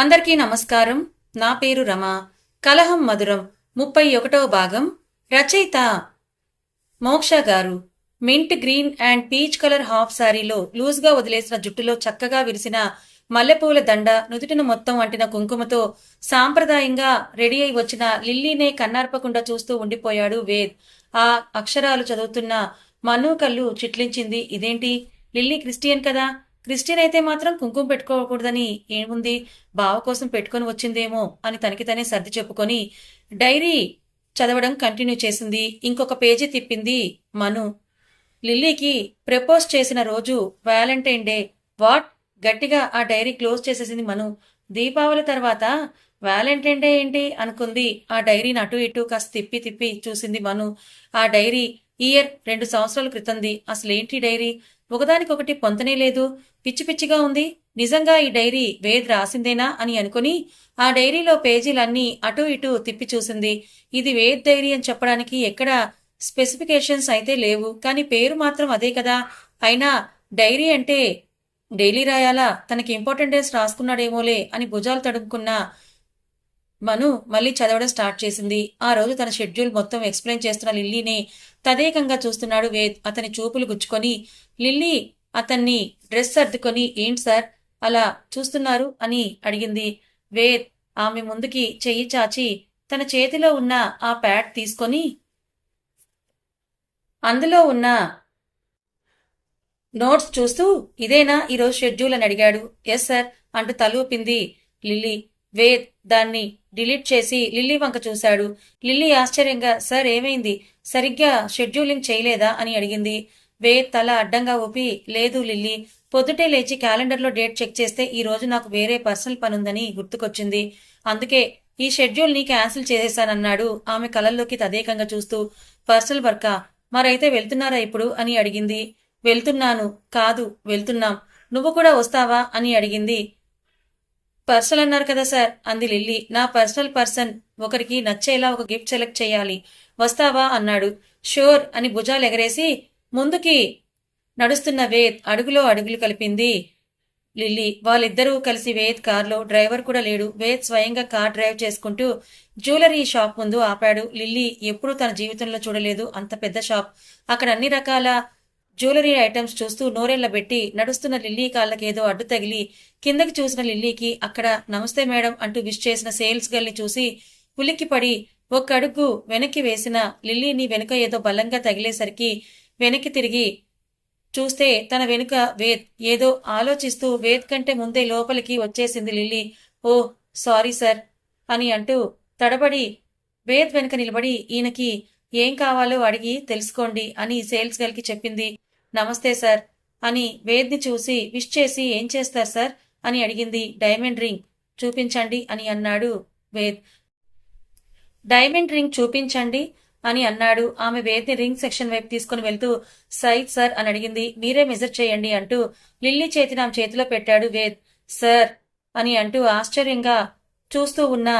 అందరికీ నమస్కారం. నా పేరు రమ. కలహం మధురం ముప్పై ఒకటవ భాగం. రచయిత మోక్ష గారు. Mint green and peach colour half శారీలో లూజ్గా వదిలేసిన జుట్టులో చక్కగా విరిసిన మల్లెపూల దండ నుదుటిన మొత్తం అంటిన కుంకుమతో సాంప్రదాయంగా రెడీ అయి వచ్చిన లిల్లీనే కన్నార్పకుండా చూస్తూ ఉండిపోయాడు వేద్. ఆ అక్షరాలు చదువుతున్న మను కళ్ళు చిట్లించింది ఇదేంటి? లిల్లీ క్రిస్టియన్ కదా? క్రిస్టియన్ అయితే మాత్రం కుంకుమ పెట్టుకోకూడదని ఏముంది? బావ కోసం పెట్టుకొని వచ్చిందేమో అని తనకి తనే సర్ది చెప్పుకొని డైరీ చదవడం కంటిన్యూ చేసింది. ఇంకొక పేజీ తిప్పింది మను. లిల్లీకి ప్రపోజ్ చేసిన రోజు వ్యాలంటైన్ డే. వాట్? గట్టిగా ఆ డైరీ క్లోజ్ చేసేసింది మను. దీపావళి తర్వాత వ్యాలంటైన్ డే ఏంటి? అనుకుంది. ఆ డైరీని అటు ఇటు కాస్త తిప్పి తిప్పి చూసింది మను. ఆ డైరీ ఇయర్ రెండు సంవత్సరాల క్రితంది. అసలేంటి డైరీ? ఒకదానికొకటి పొంతనే లేదు. పిచ్చి పిచ్చిగా ఉంది. నిజంగా ఈ డైరీ వేద్ రాసిందేనా అని అనుకుని ఆ డైరీలో పేజీలన్నీ అటూ ఇటూ తిప్పి చూసింది. ఇది వేద్ డైరీ అని చెప్పడానికి ఎక్కడ స్పెసిఫికేషన్స్ అయితే లేవు. కానీ పేరు మాత్రం అదే కదా. అయినా డైరీ అంటే డైలీ రాయాలా? తనకి ఇంపార్టెంట్ డేస్ రాసుకున్నాడేమోలే అని భుజాలు తడుముకున్న మను మళ్ళీ చదవడం స్టార్ట్ చేసింది. ఆ రోజు తన షెడ్యూల్ మొత్తం ఎక్స్ప్లెయిన్ చేస్తున్న లిల్లీని తదేకంగా చూస్తున్నాడు వేద్. అతని చూపులు గుచ్చుకొని లిల్లీ అతన్ని డ్రెస్ సర్దుకొని ఏంటి సార్ అలా చూస్తున్నారు అని అడిగింది వేద్. ఆమె ముందుకి చెయ్యి చాచి తన చేతిలో ఉన్న ఆ ప్యాడ్ తీసుకొని అందులో ఉన్న నోట్స్ చూస్తూ ఇదేనా ఈరోజు షెడ్యూల్ అని అడిగాడు. ఎస్ సార్ అంటూ తలూపింది లిల్లీ. వేద్ దాన్ని డిలీట్ చేసి లిల్లీ వంక చూశాడు. లిల్లీ ఆశ్చర్యంగా సార్ ఏమైంది? సరిగ్గా షెడ్యూలింగ్ చేయలేదా? అని అడిగింది. వేద్ తల అడ్డంగా ఊపి లేదు లిల్లీ పొద్దుటే లేచి క్యాలెండర్లో డేట్ చెక్ చేస్తే ఈ రోజు నాకు వేరే పర్సనల్ పనుందని గుర్తుకొచ్చింది. అందుకే ఈ షెడ్యూల్ని క్యాన్సిల్ చేసేశానన్నాడు ఆమె కలల్లోకి తదేకంగా చూస్తూ. పర్సనల్ వర్కా? మరైతే వెళ్తున్నారా ఇప్పుడు? అని అడిగింది. వెళ్తున్నాను. కాదు వెళ్తున్నాం. నువ్వు కూడా వస్తావా? అని అడిగింది. పర్సనల్ అన్నారు కదా సార్. అంది లిల్లీ. నా పర్సనల్ పర్సన్ ఒకరికి నచ్చేలా ఒక గిఫ్ట్ సెలెక్ట్ చేయాలి. వస్తావా? అన్నాడు. షూర్ అని భుజాలు ఎగరేసి ముందుకి నడుస్తున్న వేద్ అడుగులో అడుగులు కలిపింది. లిల్లీ. వాళ్ళిద్దరూ కలిసి వేద్ కార్లో డ్రైవర్ కూడా లేడు. వేద్ స్వయంగా కార్ డ్రైవ్ చేసుకుంటూ జ్యువెలరీ షాప్ ముందు ఆపాడు. లిల్లీ ఎప్పుడూ తన జీవితంలో చూడలేదు. అంత పెద్ద షాప్. అక్కడ అన్ని రకాల జ్యువెలరీ ఐటమ్స్ చూస్తూ నోరెళ్ళబెట్టి నడుస్తున్న లిల్లీ కాళ్ళకేదో అడ్డు తగిలి కిందకి చూసిన లిల్లీకి అక్కడ నమస్తే మేడం అంటూ విష్ చేసిన సేల్స్ గర్ల్ని చూసి ఉలిక్కిపడి ఒక్క అడుగు వెనక్కి వేసిన లిల్లీని వెనుక ఏదో బలంగా తగిలేసరికి వెనక్కి తిరిగి చూస్తే తన వెనుక వేద్ ఏదో ఆలోచిస్తూ వేద్ కంటే ముందే లోపలికి వచ్చేసింది లిల్లీ. ఓ సారీ సార్ అని అంటూ తడబడి వేద్ వెనుక నిలబడి ఈయనకి ఏం కావాలో అడిగి తెలుసుకోండి అని సేల్స్ గర్ల్కి చెప్పింది. నమస్తే సార్ అని వేద్ని చూసి విష్ చేసి ఏం చేస్తారు సార్ అని అడిగింది. డైమండ్ రింగ్ చూపించండి అని అన్నాడు వేద్. డైమండ్ రింగ్ చూపించండి అని అన్నాడు. ఆమె వేద్ని రింగ్ సెక్షన్ వైపు తీసుకుని వెళ్తూ సైద్ సార్ అని అడిగింది. మీరే మెజర్ చేయండి అంటూ లిల్లీ చేతిని ఆమె చేతిలో పెట్టాడు వేద్. సార్ అని అంటూ ఆశ్చర్యంగా చూస్తూ ఉన్న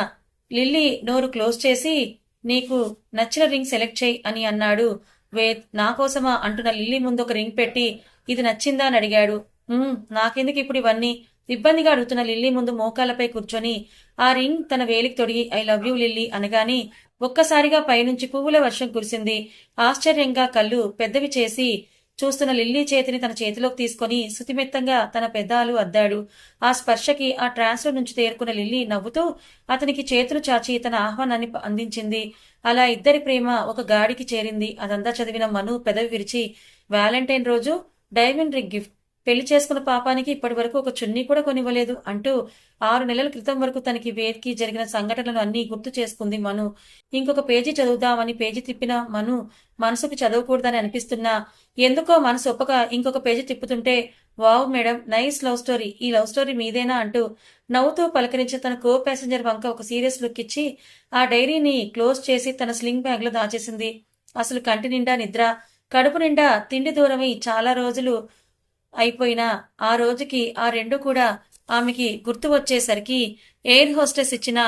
లిల్లీ నోరు క్లోజ్ చేసి నీకు నచ్చిన రింగ్ సెలెక్ట్ చేయి అని అన్నాడు. వేద్ నా కోసమా అంటున్న లిల్లీ ముందు ఒక రింగ్ పెట్టి ఇది నచ్చిందా అని అడిగాడు. నాకెందుకు ఇప్పుడు ఇవన్నీ? ఇబ్బందిగా అడుగుతున్న లిల్లీ ముందు మోకాలపై కూర్చొని ఆ రింగ్ తన వేలికి తొడిగి ఐ లవ్ యూ లిల్లీ అనగాని ఒక్కసారిగా పైనుంచి పువ్వుల వర్షం కురిసింది. ఆశ్చర్యంగా కళ్ళు పెద్దవి చేసి చూస్తున్న లిల్లీ చేతిని తన చేతిలోకి తీసుకొని శుతిమెత్తంగా తన పెదాలు అద్దాడు. ఆ స్పర్శకి ఆ ట్రాన్స్లో నుంచి తేరుకున్న లిల్లీ నవ్వుతూ అతనికి చేతులు చాచి తన ఆహ్వానాన్ని అందించింది. అలా ఇద్దరి ప్రేమ ఒక గాడికి చేరింది. అదంతా చదివిన మను పెదవి విరిచి వ్యాలంటైన్ రోజు డైమండ్ రింగ్ గిఫ్ట్ పెళ్ళి చేసుకున్న పాపానికి ఇప్పటి వరకు ఒక చున్నీ కూడా కొనివ్వలేదు అంటూ ఆరు నెలల క్రితం వరకు తనకి వేర్కి జరిగిన సంఘటనలు అన్నీ గుర్తు చేసుకుంది మను. ఇంకొక పేజీ చదువుదామని పేజీ తిప్పిన మను మనసుకు చదవకూడదని అనిపిస్తున్నా. ఎందుకో మనసు ఒప్పక ఇంకొక page తిప్పుతుంటే wow madam nice love story ఈ లవ్ స్టోరీ మీదేనా? అంటూ నవ్వుతూ పలకరించి తన కో ప్యాసింజర్ వంక ఒక సీరియస్ లుక్ ఇచ్చి ఆ డైరీని క్లోజ్ చేసి తన స్లింగ్ బ్యాగ్లో దాచేసింది. అసలు కంటి నిండా నిద్ర కడుపు నిండా తిండి దూరమై చాలా రోజులు అయిపోయినా ఆ రోజుకి ఆ రెండు కూడా ఆమెకి గుర్తు వచ్చేసరికి ఎయిర్ హోస్టెస్ ఇచ్చిన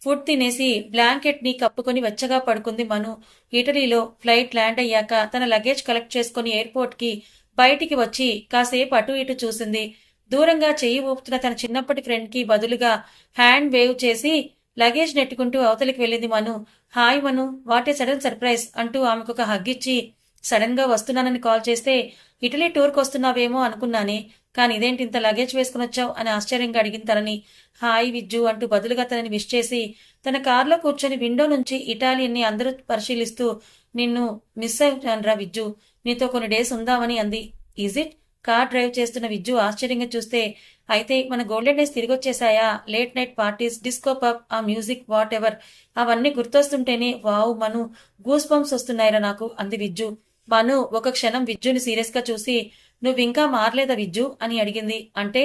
ఫుడ్ తినేసి బ్లాంకెట్ని కప్పుకొని వెచ్చగా పడుకుంది మను. ఇటలీలో ఫ్లైట్ ల్యాండ్ అయ్యాక తన లగేజ్ కలెక్ట్ చేసుకుని ఎయిర్పోర్ట్కి బయటికి వచ్చి కాసేపు అటు ఇటు చూసింది. దూరంగా చెయ్యి ఊపుతున్న తన చిన్నప్పటి ఫ్రెండ్కి బదులుగా హ్యాండ్ వేవ్ చేసి లగేజ్ నెట్టుకుంటూ అవతలికి వెళ్ళింది Manu. Hi Manu what a sudden surprise అంటూ ఆమెకు ఒక హగ్గిచ్చి సడన్గా సడన్గా వస్తున్నానని కాల్ చేస్తే ఇటలీ టూర్కి వస్తున్నావేమో అనుకున్నానే కానీ ఇదేంటి ఇంత లగేజ్ వేసుకుని వచ్చావు? అని ఆశ్చర్యంగా అడిగిన తనని. హాయ్ విజ్జు అంటూ బదులుగా తనని విష్ చేసి తన కారులో కూర్చొని విండో నుంచి ఇటాలియన్ని అందరూ పరిశీలిస్తూ నిన్ను మిస్ అయ్యానరా విజ్జు నీతో కొన్ని డేస్ ఉందామని అంది. ఈజ్ ఇట్ కార్ డ్రైవ్ చేస్తున్న విజ్జు ఆశ్చర్యంగా చూస్తే అయితే మన గోల్డెన్ డేస్ తిరిగి వచ్చేసాయా late night parties disco pub ఆ మ్యూజిక్ వాట్ ఎవర్ అవన్నీ గుర్తొస్తుంటేనే వావ్ మను గూస్ బంప్స్ వస్తున్నాయిరా నాకు అంది విజ్జు. మను ఒక క్షణం విజ్జుని సీరియస్గా చూసి నువ్వింకా మారలేదా విజ్జు? అని అడిగింది. అంటే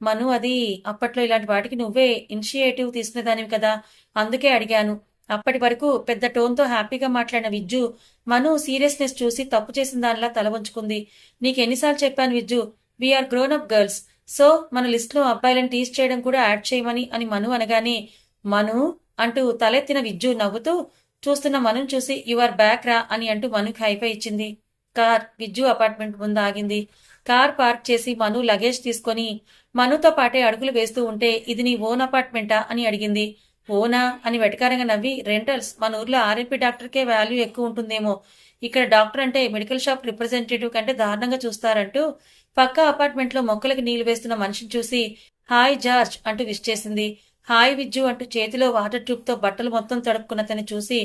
మను అది అప్పట్లో ఇలాంటి వాటికి నువ్వే ఇనిషియేటివ్ తీసుకునేదానివి కదా? అందుకే అడిగాను. అప్పటి వరకు పెద్ద టోన్తో హ్యాపీగా మాట్లాడిన విజ్జు మను సీరియస్నెస్ చూసి తప్పు చేసిన దానిలా తల ఉంచుకుంది నీకు ఎన్నిసార్లు చెప్పాను Vijju we are grown up girls so మన లిస్ట్లో అబ్బాయిలను టీస్ చేయడం కూడా యాడ్ చేయమని అని మను అనగానే మను అంటూ తలెత్తిన విజ్జు నవ్వుతూ చూస్తున్న మనం చూసి యు ఆర్ బ్యాక్ రా అని అంటూ మనుకి హైఫై ఇచ్చింది. కార్ విజ్జు అపార్ట్మెంట్ ముందు ఆగింది. కార్ పార్క్ చేసి మను లగేజ్ తీసుకొని మనుతో పాటే అడుగులు వేస్తూ ఉంటే ఇది నీ ఓన్ అపార్ట్మెంటా అని అడిగింది. ఓనా అని వెటకారంగా నవ్వి రెంటల్స్ మన ఊర్లో ఆర్ఎంపీ డాక్టర్కే వాల్యూ ఎక్కువ ఉంటుందేమో. ఇక్కడ డాక్టర్ అంటే మెడికల్ షాప్ రిప్రజెంటేటివ్ కంటే దారుణంగా చూస్తారంటూ పక్క అపార్ట్మెంట్లో మొక్కలకు నీళ్ళు వేస్తున్న మనిషిని చూసి హాయ్ జార్జ్ అంటూ విష్ చేసింది. హాయ్ విజ్జు అంటూ చేతిలో వాటర్ ట్యూబ్తో బట్టలు మొత్తం తడుపుకున్న తను చూసి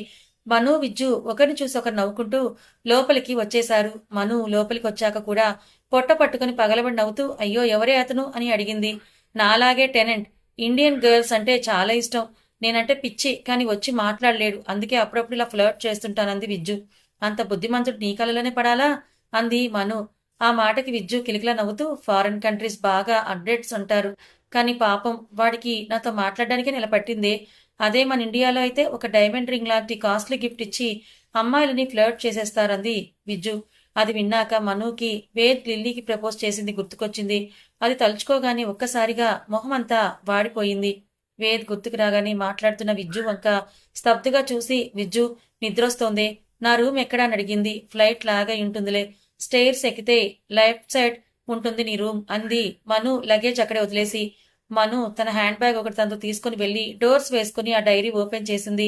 మను విజ్జు ఒకరిని చూసి ఒకరు నవ్వుకుంటూ లోపలికి వచ్చేశారు. మను లోపలికి వచ్చాక కూడా పొట్ట పట్టుకుని పగలబడి నవ్వుతూ అయ్యో ఎవరే అతను అని అడిగింది. నాలాగే టెనెంట్. ఇండియన్ గర్ల్స్ అంటే చాలా ఇష్టం. నేనంటే పిచ్చి కానీ వచ్చి మాట్లాడలేడు. అందుకే అప్పుడప్పుడు ఇలా ఫ్లర్ట్ చేస్తుంటానంది విజ్జు. అంత బుద్ధిమంతుడు నీ కలలోనే పడాలా? అంది మను. ఆ మాటకి విజ్జు కిలికిలా నవ్వుతూ ఫారెన్ కంట్రీస్ బాగా అప్డేట్స్ ఉంటారు. కానీ పాపం వాడికి నాతో మాట్లాడడానికే నిలబట్టిందే. అదే మన ఇండియాలో అయితే ఒక డైమండ్ రింగ్ లాంటి కాస్ట్లీ గిఫ్ట్ ఇచ్చి అమ్మాయిలని ఫ్లర్ట్ చేసేస్తారంది విజ్జు. అది విన్నాక మనుకి వేద్ లిల్లీకి ప్రపోజ్ చేసింది గుర్తుకొచ్చింది. అది తలుచుకోగానే ఒక్కసారిగా మొహమంతా వాడిపోయింది. వేద్ గుర్తుకు రాగానే మాట్లాడుతున్న విజ్జు వంక స్తబ్దుగా చూసి విజ్జు నిద్రొస్తోంది. నా రూమ్ ఎక్కడా? అని అడిగింది. ఫ్లైట్ లాగా ఉంటుందిలే. స్టేర్స్ ఎక్కితే లెఫ్ట్ సైడ్ ఉంటుంది నీ రూమ్ అంది మను లగేజ్ అక్కడే వదిలేసి. మను తన హ్యాండ్ బ్యాగ్ ఒకటి తనతో తీసుకుని వెళ్ళి డోర్స్ వేసుకుని ఆ డైరీ ఓపెన్ చేసింది.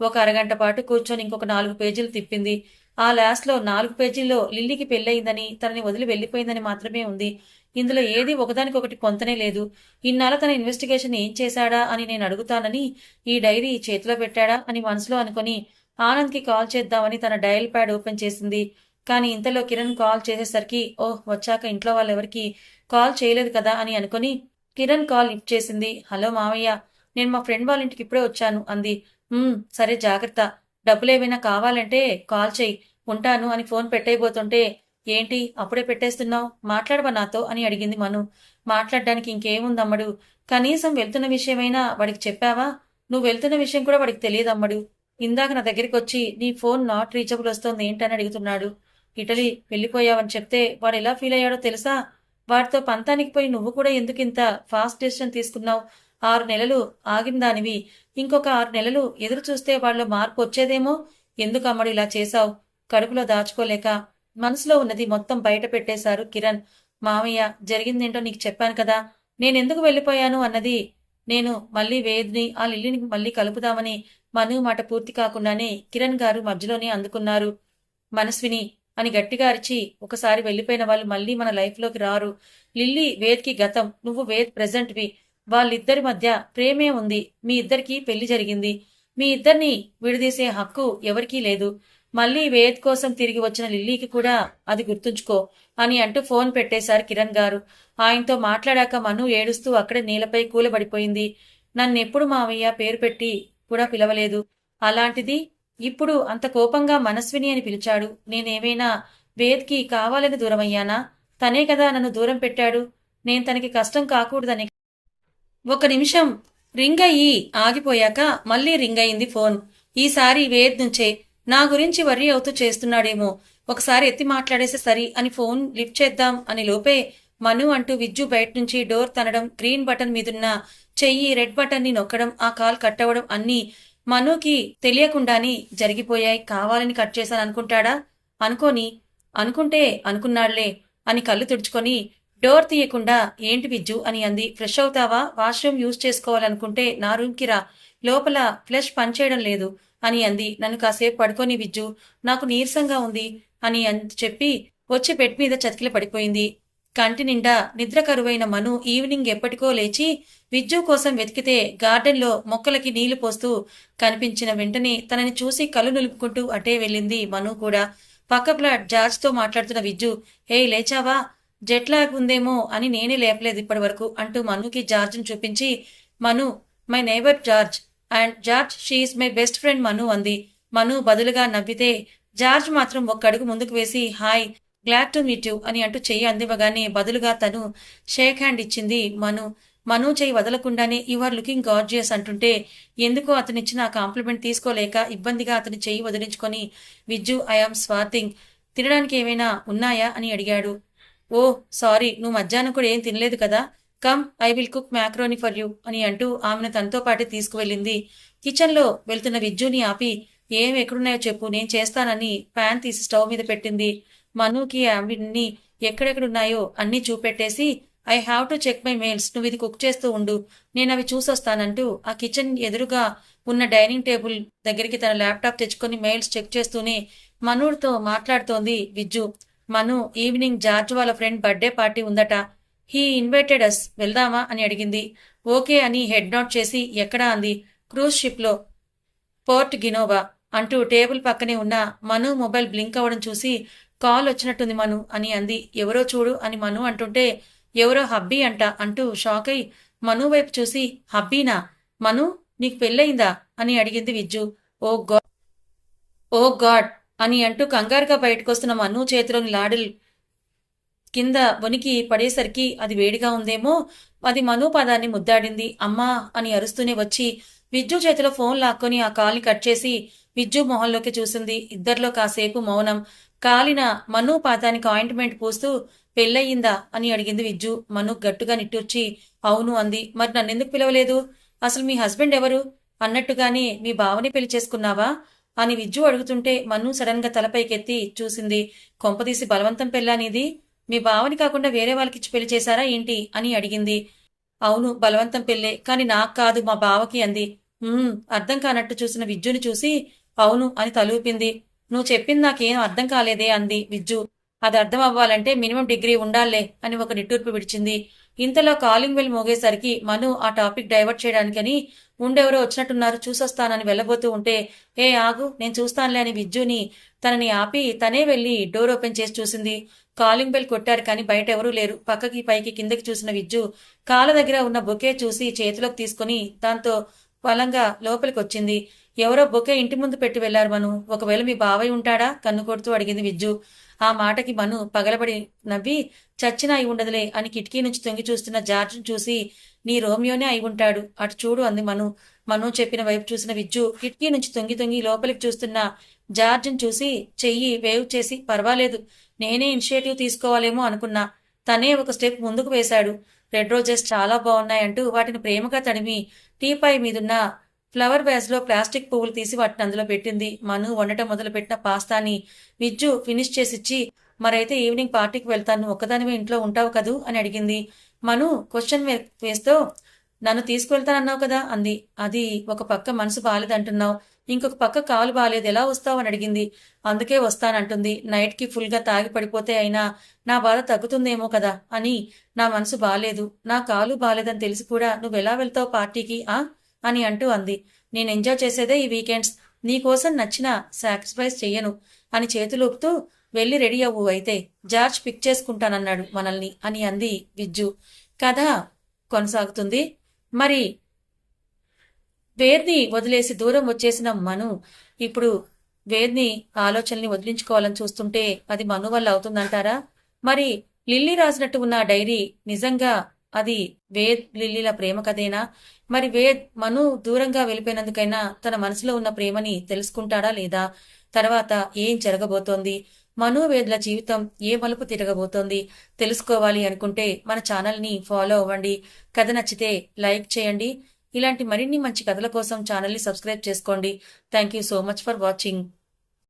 ఒక అరగంట పాటు కూర్చొని ఇంకొక నాలుగు పేజీలు తిప్పింది. ఆ లాస్ట్లో నాలుగు పేజీల్లో లిల్లీకి పెళ్ళయిందని తనని వదిలి వెళ్ళిపోయిందని మాత్రమే ఉంది. ఇందులో ఏది ఒకదానికొకటి పొంతనే లేదు. ఇన్నాళ్ళ తన ఇన్వెస్టిగేషన్ ఏం చేశాడా అని నేను అడుగుతానని ఈ డైరీ చేతిలో పెట్టాడా అని మనసులో అనుకుని ఆనంద్కి కాల్ చేద్దామని తన డయల్ ప్యాడ్ ఓపెన్ చేసింది. కానీ ఇంతలో కిరణ్ కాల్ చేసేసరికి ఓహ్ వచ్చాక ఇంట్లో వాళ్ళెవరికి కాల్ చేయలేదు కదా అని అనుకుని కిరణ్ కాల్ లిఫ్ట్ చేసింది. హలో మావయ్య నేను మా ఫ్రెండ్ వాళ్ళ ఇంటికి ఇప్పుడే వచ్చాను అంది. సరే జాగ్రత్త. డబ్బులేమైనా కావాలంటే కాల్ చేయి ఉంటాను అని ఫోన్ పెట్టేయబోతుంటే ఏంటి అప్పుడే పెట్టేస్తున్నావు? మాట్లాడవా నాతో? అని అడిగింది మను. మాట్లాడడానికి ఇంకేముందమ్మడు కనీసం వెళ్తున్న విషయమైనా వాడికి చెప్పావా? నువ్వు వెళ్తున్న విషయం కూడా వాడికి తెలియదమ్మడు ఇందాక నా దగ్గరికి వచ్చి నీ ఫోన్ నాట్ రీచబుల్ వస్తోంది ఏంటని అడుగుతున్నాడు. ఇటలీ వెళ్ళిపోయావని చెప్తే వాడు ఎలా ఫీల్ అయ్యాడో తెలుసా? వాటితో పంతానికి పోయి నువ్వు కూడా ఎందుకు ఇంత ఫాస్ట్ డెసిషన్ తీసుకున్నావు? ఆరు నెలలు ఆగిన దానివి. ఇంకొక ఆరు నెలలు ఎదురు చూస్తే వాళ్ళ మార్పు వచ్చేదేమో? ఎందుకు అమ్మడు ఇలా చేశావు? కడుపులో దాచుకోలేక. మనసులో ఉన్నది మొత్తం బయట పెట్టేశారు కిరణ్. మామయ్య జరిగిందేంటో నీకు చెప్పాను కదా. నేనెందుకు వెళ్ళిపోయాను అన్నది? నేను మళ్ళీ వేదిని ఆ లిల్లిని మళ్ళీ కలుపుదామని మను మాట పూర్తి కాకుండానే కిరణ్ గారు మధ్యలోనే అందుకున్నారు. మనస్విని అని గట్టిగా అరిచి ఒకసారి వెళ్ళిపోయిన వాళ్ళు మళ్ళీ మన లైఫ్లోకి రారు. లిల్లీ వేద్కి గతం నువ్వు వేద్ ప్రెజెంట్వి వాళ్ళిద్దరి మధ్య ప్రేమే ఉంది. మీ ఇద్దరికి పెళ్ళి జరిగింది. మీ ఇద్దరిని విడదీసే హక్కు ఎవరికీ లేదు. మళ్ళీ వేద్ కోసం తిరిగి వచ్చిన లిల్లీకి కూడా అది గుర్తుంచుకో అని అంటూ ఫోన్ పెట్టేశారు కిరణ్ గారు. ఆయనతో మాట్లాడాక మను ఏడుస్తూ అక్కడే నీలపై కూలబడిపోయింది. నన్నెప్పుడు మావయ్య పేరు పెట్టి కూడా పిలవలేదు. అలాంటిది ఇప్పుడు అంత కోపంగా మనస్విని అని పిలిచాడు. నేనేమైనా వేద్కి కావాలని దూరమయ్యానా? తనే కదా నన్ను దూరం పెట్టాడు. నేను తనకి కష్టం కాకూడదని. ఒక నిమిషం రింగ్ అయ్యి ఆగిపోయాక మళ్ళీ రింగ్ అయింది ఫోన్. ఈసారి వేద్ నుంచే నా గురించి వర్రీ అవుతూ చేస్తున్నాడేమో. ఒకసారి ఎత్తి మాట్లాడేసే సరి అని ఫోన్ లిఫ్ట్ చేద్దాం అని లోపే మను అంటూ విజ్జు బయట నుంచి డోర్ తనడం గ్రీన్ బటన్ మీదున్న చెయ్యి రెడ్ బటన్ని నొక్కడం ఆ కాల్ కట్ అవ్వడం అన్నీ మనుకి తెలియకుండానే జరిగిపోయాయి. కావాలని కట్ చేశాను అనుకుంటాడా? అనుకోని అనుకుంటే అనుకున్నాడులే అని కళ్ళు తుడుచుకొని డోర్ తీయకుండా ఏంటి బిజ్జు అని అంది. ఫ్రెష్ అవుతావా? వాష్రూమ్ యూజ్ చేసుకోవాలనుకుంటే నా రూమ్కి రా. లోపల ఫ్లెష్ పనిచేయడం లేదు అని అంది. నన్ను కాసేపు పడుకొని బిజ్జు. నాకు నీరసంగా ఉంది అని అన్ చెప్పి వచ్చి బెడ్ మీద చతికిల పడిపోయింది కంటి నిండా నిద్ర కరువైన మను ఈవినింగ్ ఎప్పటికో లేచి విజ్జు కోసం వెతికితే గార్డెన్లో మొక్కలకి నీళ్ళు పోస్తూ కనిపించిన వెంటనే తనని చూసి కళ్ళు నిలుపుకుంటూ అటే వెళ్ళింది మను కూడా. పక్క ఫ్లాట్ జార్జ్తో మాట్లాడుతున్న విజ్జు హే లేచావా? జెట్ లాగ్ ఉందేమో అని నేనే లేపలేదు ఇప్పటి వరకు అంటూ మనుకి జార్జ్ని చూపించి Manu my neighbour George and George she is my best friend Manu అంది. మను బదులుగా నవ్వితే జార్జ్ మాత్రం ఒక్క అడుగు ముందుకు వేసి hi glad to meet you అని అంటూ చెయ్యి అందివ్వగానే బదులుగా తను షేక్ హ్యాండ్ ఇచ్చింది మను. మను చెయ్యి వదలకుండానే యు ఆర్ లుకింగ్ గార్జియస్ అంటుంటే ఎందుకో అతనిచ్చిన ఆ కాంప్లిమెంట్ తీసుకోలేక ఇబ్బందిగా అతని చెయ్యి వదిలించుకొని విజ్జు ఐఆమ్ స్వార్థింగ్ తినడానికి ఏమైనా ఉన్నాయా? అని అడిగాడు. ఓ సారీ నువ్వు మధ్యాహ్నం కూడా ఏం తినలేదు కదా? Come I will cook macaroni for you అని అంటూ ఆమెను తనతో పాటు తీసుకువెళ్ళింది. కిచెన్లో వెళ్తున్న విజ్జుని ఆపి ఏం ఎక్కడున్నాయో చెప్పు నేను చేస్తానని ప్యాన్ తీసి స్టవ్ మీద పెట్టింది. మనుకి అవిన్ని ఎక్కడెక్కడున్నాయో అన్నీ చూపెట్టేసి I have to check my mails. నువ్వు ఇది కుక్ చేస్తూ ఉండు. నేను అవి చూసొస్తానంటూ ఆ కిచెన్ ఎదురుగా ఉన్న డైనింగ్ టేబుల్ దగ్గరికి తన ల్యాప్టాప్ తెచ్చుకొని మెయిల్స్ చెక్ చేస్తూనే మనూడితో మాట్లాడుతోంది విజ్జు. మను ఈవినింగ్ జార్జ్ వాళ్ళ ఫ్రెండ్ బర్త్డే పార్టీ ఉందట. హీ ఇన్వైటెడ్ అస్ వెళ్దామా? అని అడిగింది. ఓకే అని హెడ్ నోట్ చేసి ఎక్కడా? అంది. క్రూజ్ షిప్లో. పోర్ట్ గినోవా అంటూ టేబుల్ పక్కనే ఉన్న మను మొబైల్ బ్లింక్ అవ్వడం చూసి కాల్ వచ్చినట్టుంది మను అని అంది. ఎవరో చూడు అని మను అంటుంటే ఎవరో హబ్బీ అంట అంటూ షాక్ అయి మను వైపు చూసి హబ్బీనా? మను నీకు పెళ్ళయిందా? అని అడిగింది Vijju. Oh God oh God! అని అంటూ కంగారుగా బయటకొస్తున్న మను చేతిలోని లాడిల్ కింద వణికి పడేసరికి అది వేడిగా ఉందేమో అది మను పదాన్ని ముద్దాడింది. అమ్మా! అని అరుస్తూనే వచ్చి విజ్జు చేతిలో ఫోన్ లాక్కొని ఆ కాల్ని కట్ చేసి విజ్జు మొహంలోకి చూసింది. ఇద్దరిలో కాసేపు మౌనం. కాలిన మను పాదానికి ఆయింట్మెంట్ పూస్తూ పెళ్ళయిందా అని అడిగింది విజ్జు. మను గట్టుగా నిట్టూర్చి అవును అంది. మరి నన్నెందుకు పిలవలేదు? అసలు మీ హస్బెండ్ ఎవరు? అన్నట్టుగానే మీ బావని పెళ్ళి చేసుకున్నావా? అని విజ్జు అడుగుతుంటే మన్ను సడన్గా తలపైకెత్తి చూసింది. కొంపదీసి బలవంతం పెళ్ళానిది మీ బావని కాకుండా వేరే వాళ్ళకిచ్చి పెళ్ళి చేశారా ఏంటి? అని అడిగింది. అవును బలవంతం పెళ్ళే కాని నాకు కాదు మా బావకి అంది. అర్థం కానట్టు చూసిన విజ్జుని చూసి అవును అని తలూపింది. నువ్వు చెప్పింది నాకేం అర్థం కాలేదే అంది విజ్జు. అది అర్థం అవ్వాలంటే మినిమం డిగ్రీ ఉండాలే అని ఒక నిట్టూర్పు విడిచింది. ఇంతలో కాలింగ్ బెల్ మోగేసరికి మను ఆ టాపిక్ డైవర్ట్ చేయడానికని ఉండెవరో వచ్చినట్టున్నారు చూసొస్తానని వెళ్ళబోతూ ఉంటే ఏ ఆగు నేను చూస్తానులే అని విజ్జుని తనని ఆపి తనే వెళ్ళి డోర్ ఓపెన్ చేసి చూసింది. కాలింగ్ బెల్ కొట్టారు కానీ బయట ఎవరూ లేరు. పక్కకి పైకి కిందకి చూసిన విజ్జు కాళ్ళ దగ్గర ఉన్న బొకే చూసి చేతిలోకి తీసుకుని దాంతో బలంగా లోపలికి వచ్చింది ఎవరో బొకే ఇంటి ముందు పెట్టి వెళ్ళారు మను. ఒకవేళ మీ బావయ్య ఉంటాడా? కన్ను కొడుతూ అడిగింది విజ్జు. ఆ మాటకి మను పగలబడి నవ్వి చచ్చిన అయి ఉండదులే అని కిటికీ నుంచి తొంగి చూస్తున్న జార్జ్ను చూసి నీ రోమియోనే అయి ఉంటాడు. అటు చూడు అంది మను. మను చెప్పిన వైపు చూసిన విజ్జు కిటికీ నుంచి తొంగి తొంగి లోపలికి చూస్తున్న జార్జ్ని చూసి చెయ్యి వేవ్ చేసి పర్వాలేదు నేనే ఇనిషియేటివ్ తీసుకోవాలేమో అనుకున్నా. తనే ఒక స్టెప్ ముందుకు వేశాడు. రెడ్ రోజెస్ చాలా బాగున్నాయంటూ వాటిని ప్రేమగా తడిమి టీపై మీదున్న ఫ్లవర్ వ్యాజ్లో ప్లాస్టిక్ పువ్వులు తీసి వాటిని అందులో పెట్టింది. మను వండటం మొదలుపెట్టిన పాస్తాని విజ్జు ఫినిష్ చేసిచ్చి మరైతే ఈవినింగ్ పార్టీకి వెళ్తాను ఒక్కదానివే ఇంట్లో ఉంటావు కదూ? అని అడిగింది. మను క్వశ్చన్ వేస్తూ నన్ను తీసుకువెళ్తానన్నావు కదా? అంది. అది ఒక పక్క మనసు బాలేదంటున్నావు ఇంకొక పక్క కాలు బాలేదు ఎలా వస్తావు? అని అడిగింది. అందుకే వస్తానంటుంది. నైట్కి ఫుల్గా తాగి పడిపోతే అయినా నా బాధ తగ్గుతుందేమో కదా అని నా మనసు బాలేదు. నా కాలు బాలేదని తెలిసి కూడా నువ్వు ఎలా వెళ్తావు పార్టీకి ఆ? అని అంటూ అంది. నేను ఎంజాయ్ చేసేదే ఈ వీకెండ్స్. నీకోసం నచ్చిన సాక్రిఫైస్ చెయ్యను అని చేతులూపుతూ వెళ్ళి రెడీ అవ్వు అయితే. జార్జ్ పిక్ చేసుకుంటానన్నాడు మనల్ని అని అంది విజ్జు. కథ కొనసాగుతుంది. మరి వేర్ని వదిలేసి దూరం వచ్చేసిన మను ఇప్పుడు వేర్ని ఆలోచనని వదిలించుకోవాలని చూస్తుంటే అది మను వల్ల అవుతుందంటారా? మరి లిల్లీ రాసినట్టు ఉన్న డైరీ నిజంగా అది వేద్ లిల్లీల ప్రేమ కథేనా? మరి వేద్ మను దూరంగా వెళ్ళిపోయినందుకైనా తన మనసులో ఉన్న ప్రేమని తెలుసుకుంటాడా లేదా? తర్వాత ఏం జరగబోతోంది? మను వేద్ల జీవితం ఏ మలుపు తిరగబోతోంది? తెలుసుకోవాలి అనుకుంటే మన ఛానల్ని ఫాలో అవ్వండి. కథ నచ్చితే లైక్ చేయండి. ఇలాంటి మరిన్ని మంచి కథల కోసం ఛానల్ని సబ్స్క్రైబ్ చేసుకోండి. Thank you so much for watching.